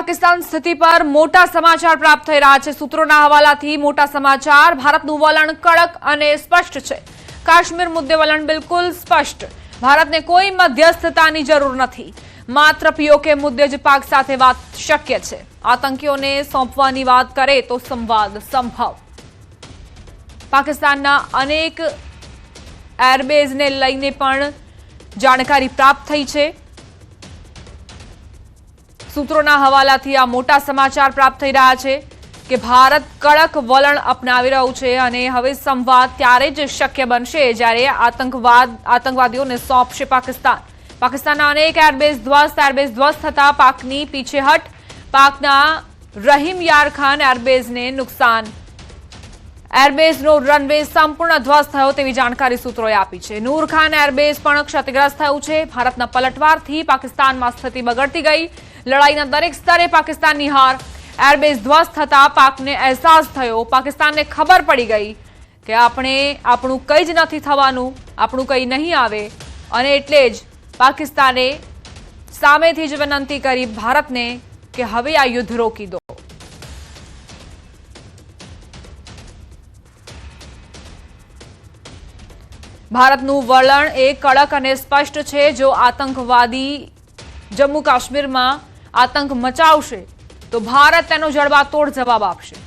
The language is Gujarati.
પાકિસ્તાન સ્થિતિ પર મોટા સમાચાર પ્રાપ્ત થઈ રહ્યા છે. સૂત્રોના હવાલાથી મોટા સમાચાર. ભારતનું વલણ કડક અને સ્પષ્ટ છે. કાશ્મીર મુદ્દે વલણ બિલકુલ સ્પષ્ટ. ભારતને કોઈ મધ્યસ્થતાની જરૂર નથી. માત્ર પીઓકે મુદ્દે જ પાક સાથે વાત શક્ય છે. આતંકીઓને સોંપવાની વાત કરે તો સંવાદ સંભવ. પાકિસ્તાનના અનેક એરબેઝને લઈને પણ જાણકારી પ્રાપ્ત થઈ છે. સૂત્રોના હવાલાથી આ મોટા સમાચાર પ્રાપ્ત થઈ રહ્યા છે કે ભારત કડક વલણ અપનાવી રહ્યું છે અને હવે સંવાદ ત્યારે જ શક્ય બનશે જ્યારે આતંકવાદ આતંકવાદીઓને સોંપશે પાકિસ્તાન. પાકિસ્તાનના અનેક એરબેઝ ધ્વસ્ત એરબેઝ ધ્વસ્ત થતા પાકની પીછેહટ પાકના રહીમ યાર ખાન એરબેઝને નુકસાન. એરબેઝનો રનવે સંપૂર્ણ ધ્વસ્ત થયો તેવી જાણકારી સૂત્રોએ આપી છે. નૂર ખાન એરબેઝ પણ ક્ષતિગ્રસ્ત થયું છે. ભારતના પલટવારથી પાકિસ્તાનમાં સ્થિતિ બગડતી ગઈ. લડાઈના દરેક સ્તરે પાકિસ્તાનની હાર એરબેઝ ધ્વસ્ત થતા પાકને અહેસાસ થયો. પાકિસ્તાનને ખબર પડી ગઈ કે આપણે, આપણું કંઈ જ નથી થવાનું, આપણું કંઈ નહીં આવે. અને એટલે જ પાકિસ્તાને સામેથી જ વિનંતી કરી ભારતને કે હવે આ યુદ્ધ રોકી દો. ભારતનું વલણ એ કડક અને સ્પષ્ટ છે. જો આતંકવાદી જમ્મુ કાશ્મીરમાં આતંક મચાવશે તો ભારત તેનો જડબાતોડ જવાબ આપશે.